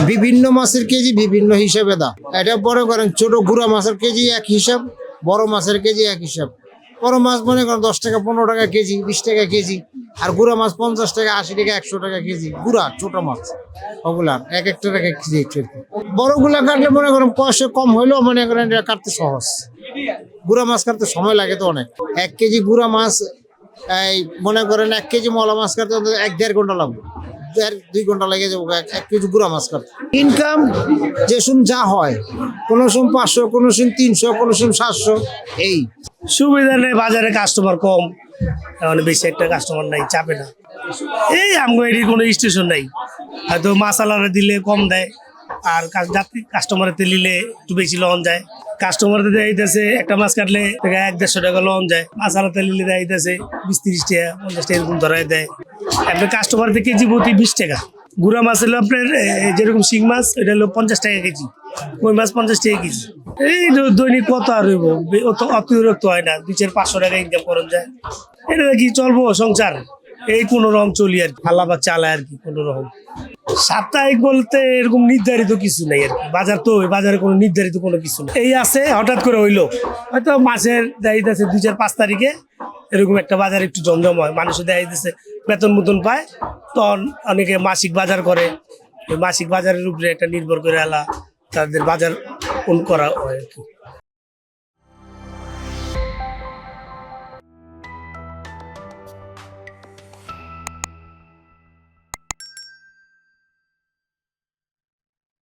বিভিন্ন মাছের কেজি বিভিন্ন হিসাবে দাম। এটা বড় করেন, ছোট গুড়া মাছের কেজি এক হিসাব, বড় মাছের কেজি এক হিসাব। বড় মাছ মনে করেন দশ টাকা, পনেরো টাকা কেজি, বিশ টাকা কেজি, আর গুড়া মাছ পঞ্চাশ টাকা, আশি টাকা, একশো টাকা কেজি। গুড়া, ছোট মাছ ওগুলার এক একটা টাকা কেজি। বড়গুলা কাটলে মনে করেন পয়সা কম হইলেও মনে করেন এটা কাটতে সহজ। গুড়া মাছ কাটতে সময় লাগে তো অনেক। এক কেজি গুড়া মাছ, এই মনে করেন এক কেজি মলা মাছ কাটতে এক দেড় ঘণ্টা লাগবে। দেড় দুই ঘণ্টা লেগে যাব, এক- কেজি গুড়া মাছ কাটতে। ইনকাম যে সুম যা হয়, কোনো সময় পাঁচশো, কোনো সময় তিনশো, কোনো সময় সাতশো, এই। সুবিধা নেই, বাজারে কাস্টমার কম। এখন বেশি একটা কাস্টমার নাই, চাপে না। এই আমগো এটির কোনো স্টেশন নাই। হয়তো মাসালারে দিলে কম দেয়, আর যাত্রী কাস্টমারেতে নিলে একটু বেশি লন যায়। কাস্টমারতে দেখাইতেছে একটা মাছ কাটলে এক দেড়শো টাকা লন যায়। মাসালাতে নিলে দেখাইতেছে বিশ তিরিশ টাকা, পঞ্চাশ টাকা এরকম ধরাই দেয়। আপনি কাস্টমারতে কেজি প্রতি বিশ টাকা। গুড়া মাছ হলো আপনার যেরকম শিং মাছ, এটা হলো পঞ্চাশ টাকা কেজি। কই মাছ পঞ্চাশ টাকা কেজি। এই দৈনিক কত আর হইব? অত অতিরিক্ত হয় না, দুই চার পাঁচশো টাকা ইনকাম করা যায়। এটা কি চলবো সংসার? এই কোনো রকম চলি আর কি আল্লাহ বা চালায় আর কি, কোনো রকম। সাপ্তাহিক বলতে এরকম নির্ধারিত কিছু নেই আর কি, বাজার তো বাজারে কোনো নির্ধারিত কোনো কিছু নেই। এই আছে, হঠাৎ করে হইল। হয়তো মাসের দায়িত্ব আছে দুই চার পাঁচ তারিখে এরকম একটা বাজার একটু জমজময়। হয় দেয় দিচ্ছে বেতন মতন পায়, তখন অনেকে মাসিক বাজার করে। মাসিক বাজারের উপরে একটা নির্ভর করে এলা তাদের বাজার করা হয় আর কি।